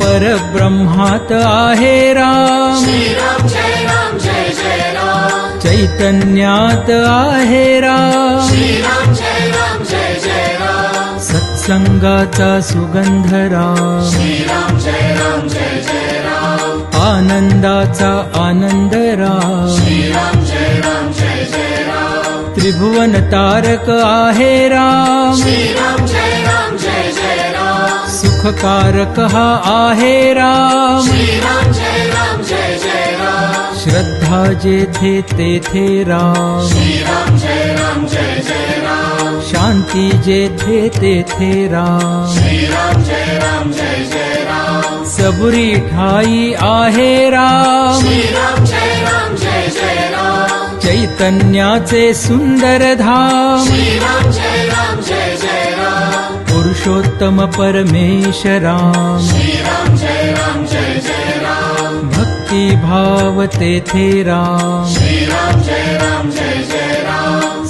परब्रह्मात राम। चैतन्यात आहे राम। श्री राम जय राम जय जय राम सत्संगाचा सुगंध राम श्री राम जय राम जय जय राम आनंदाचा आनंद राम श्री राम जय राम जय जय राम त्रिभुवन तारक आहे राम हा आहे राम। श्री राम जय राम जय जय राम। श्रद्धा जेथे तेथे राम श्री राम। जय राम जय जय राम। शांती जेथे तेथे राम श्री राम। जय राम जय जय राम। सबुरी ठाई आहे राम। श्री राम जय राम जय जय राम। चैतन्याचे सुंदर धाम पुरुषोत्तम परमेश राम श्री राम जय राम भक्ती भाव तेथे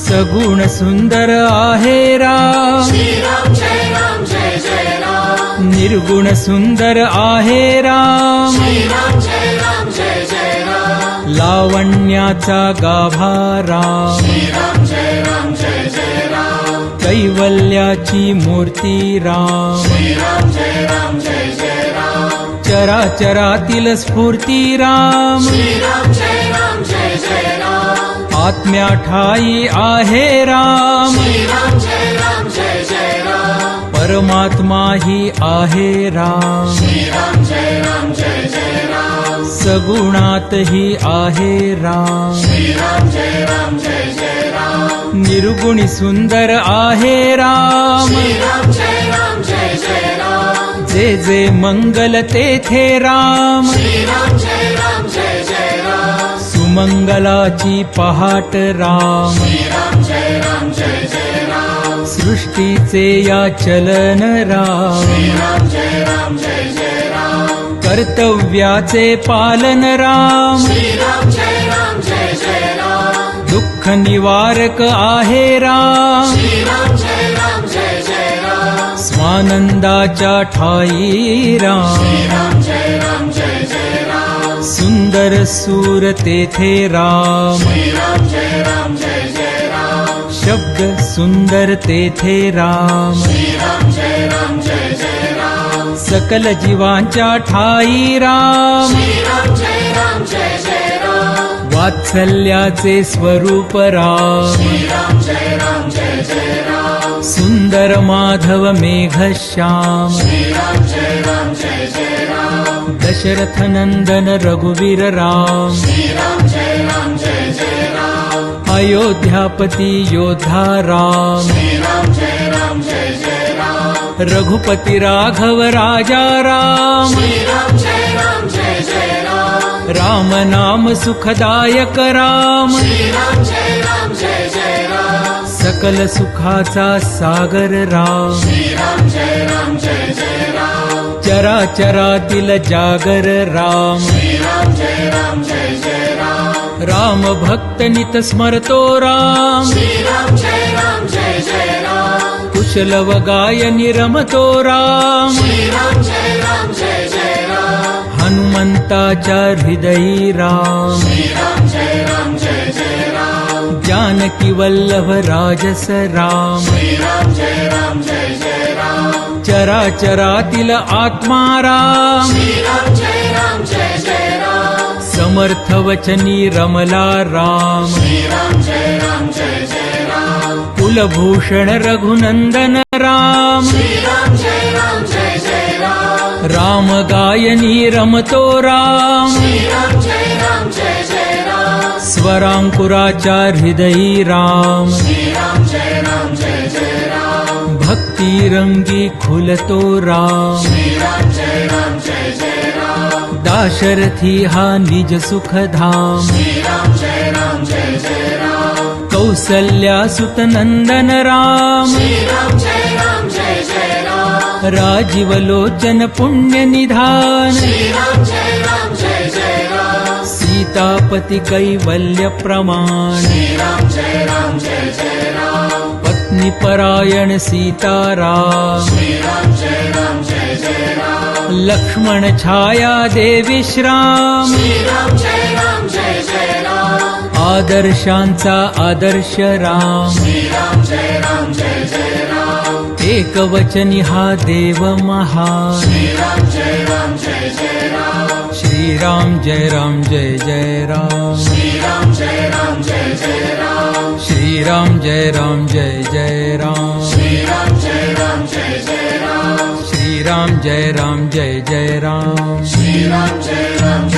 सगुण सुंदर आहे राम जय राम निर्गुण सुंदर आहे राम श्री राम जय राम जय जय राम लावण्याचा गाभा राम श्री राम जय राम जय जय राम कैवल्याची मूर्ती राम। श्री राम जय राम जय जय राम। चराचरातील स्फूर्ती राम। श्री राम जय राम जय जय राम। आत्म्या ठाई आहे राम। श्री राम जय राम जय जय राम। परमात्मा ही आहे राम। राम जय राम जय राम सगुणात ही आहे राम. श्री राम जय राम जय जय राम निर्गुणी सुंदर आहे राम. श्री राम जय राम जय जय राम जे जे मंगल तेथे राम. श्री राम जय राम जय जय राम सुमंगलाची पहाट राम. श्री राम जय राम जय जय राम सृष्टीचे या चलन राम. जय राम जय कर्तव्याचे पालन राम। श्री राम जय राम जय जय राम दुःख निवारक आहे राम। श्री राम जय राम जय जय राम स्वानंदाच्या ठाई राम। श्री राम जय राम जय जय राम सुंदर सूर तेथे राम। श्री राम जय राम जय जय राम शब्द सुंदर तेथे राम सकल जीवांच्या ठाई राम. वात्सल्याचे स्वरूप राम. श्री राम जय राम जय जय राम. सुंदर माधव मेघश्याम श्री राम जय राम जय जय राम. दशरथ नंदन रघुवीर राम. अयोध्यापती योद्धा राम रघुपती राघव राजा राम। राम नाम सुखदायक राम। सकल सुखाचा सागर राम। चराचरातील जागर राम। राम भक्त नित स्मरतो राम। राम कुशल व गायनी रमतो राम श्री राम जय राम जय जय राम हनुमंताच्या हृदयी राम श्री राम जय राम जय जय राम जानकी वल्लभ राजस राम श्री राम जय राम जय जय राम चराचरातील आत्मा राम श्री राम जय राम जय जय राम समर्थ वचनी रमला राम कुलभूषण रघुनंदन राम। राम जय राम जय जय राम राम गायनी रमतो राम। श्री राम जय राम जय जय राम स्वरांकुराच्या हृदयी राम। श्री राम जय राम जय जय राम भक्ती रंगी खुलतो राम। श्री राम जय राम जय जय राम दाशरथी हा निज सुखधाम श्री राम जय राम जय जय राम। कौसल्या सुत नंदन राम श्री राम जय राम जय जय राम। राजीव लोचन पुण्य निधान श्री राम जय राम जय जय राम। सीतापती कैवल्य प्रमाण श्री राम जय राम जय जय राम। पत्नी परायण सीताराम लक्ष्मण छाया देविश्राम श्रीराम आदर्शांचा आदर्श राम। श्रीराम जय राम जय जय राम। एकवचनी हा देव महान श्रीराम जय राम जय जय राम। श्रीराम जय राम जय जय राम। श्रीराम जय राम जय जय राम। श्रीराम जय राम जय जय राम। श्रीराम जय राम जय जय राम। श्रीराम जय राम जय जय राम। श्रीराम जय राम